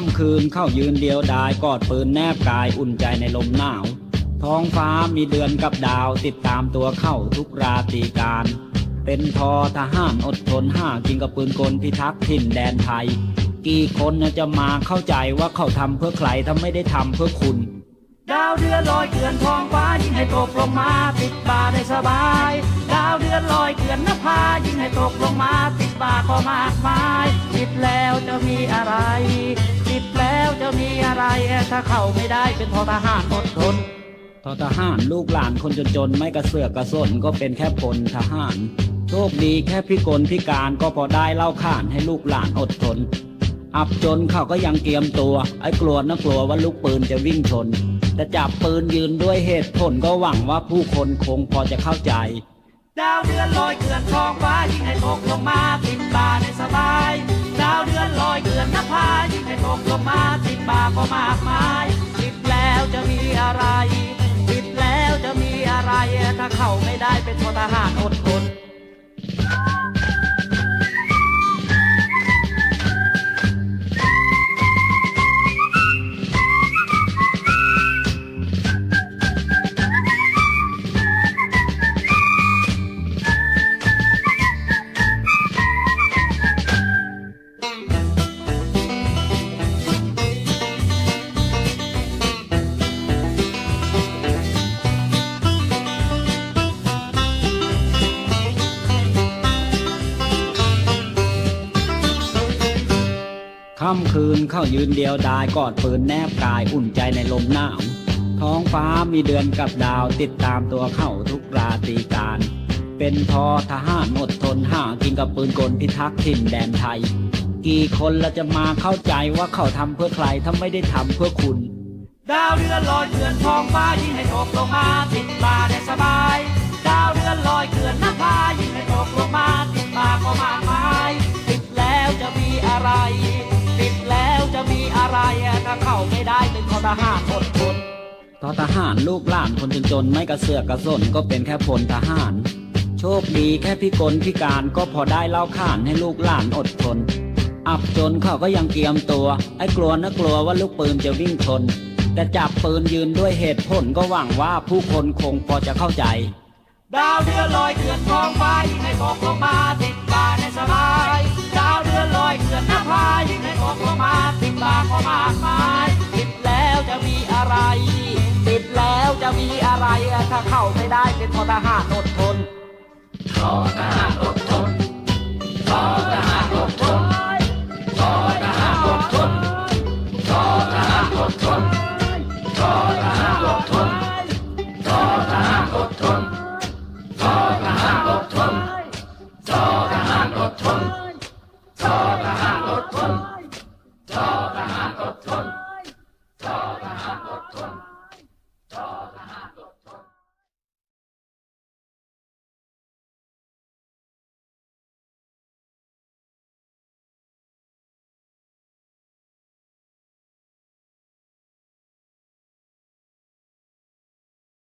ค่ำคืนเข้ายืนเดียวดายกอดปืนแนบกายอุ่นใจในลมหนาว ท้องฟ้ามีเดือนกับดาวติดตามตัวเข้าทุกราตรีการ เป็นทอทหารอดทนห้ากินกับปืนกลพิทักษ์ถิ่นแดนไทย กี่คนจะมาเข้าใจว่าเขาทำเพื่อใครถ้าไม่ได้ทำเพื่อคุณ ดาวเดือนลอยเกลื่อนท้องฟ้ายิ่งให้ตกลงมาติดบ่าได้สบาย ดาวเดือนลอยเกลื่อนนภายิ่งให้ตกลงมาติดบ่าก็มากมาย ถ้าเข้าไม่ได้เป็นทอทหารอดทนทอทหารลูกหลานคนจนๆ ไม่กระเสือกกระสนก็เป็นแค่พลทหาร โชคดีแค่พิกลพิการก็พอได้เล่าข่านให้ลูกหลานอดทน อับจนเขาก็ยังเตรียมตัว ไอ้กลัวนะกลัวว่าลูกปืนจะวิ่งชน แต่จับปืนยืนด้วยเหตุผลก็หวังว่าผู้คนคงพอจะเข้าใจ ดาวเดือนลอยเกลื่อนท้องฟ้ายิ่งให้ตกลงมาติดบ่าในสบาย ดาวเดือนลอยเกลื่อนนภา ยิ่งให้ตกลงมาติดบ่าก็มากมายติดแล้วจะมีอะไรติดแล้วจะมีอะไร ถ้าเข้าไม่ได้เป็นททหารอดทน ค่ำคืนเข้ายืนเดียวดายกอดปืนแนบกายอุ่นใจในลมหนาว ท้องฟ้ามีเดือนกับดาวติดตามตัวเข้าทุกราตรีการ เป็นทอทหารอดทนห้ากินกับปืนกลพิทักษ์ถิ่นแดนไทย กี่คนละจะมาเข้าใจว่าเขาทำเพื่อใครถ้าไม่ได้ทำเพื่อคุณ ดาวเดือนลอยเกลื่อนท้องฟ้ายิ่งให้ตกลงมาติดบ่าได้สบาย ถ้าเข้าไม่ได้เป็นทอทหารอดทนทอทหารลูกหลานคนจนๆไม่กระเสือกกระสนก็เป็นแค่พลทหาร โชคดีแค่พิกลพิการก็พอได้เล่าข่านให้ลูกหลานอดทน อับจนเขาก็ยังเตรียมตัว ไอ้กลัวนะกลัวว่าลูกปืนจะวิ่งชน แต่จับปืนยืนด้วยเหตุผลก็หวังว่าผู้คนคงพอจะเข้าใจ ดาวเดือนลอยเกลื่อนท้องฟ้ายิ่งให้ตกลงมาติดบ่าในสบายดาวเดือนล อยเกลื่อนนภายิ่งให้ตกลงมาติดบ่าก็มากมายติดแล้วจะมีอะไร ติดแล้วจะมีอะไร ถ้าเข้าไม่ได้เป็นทอทหารอดทนทอทหาร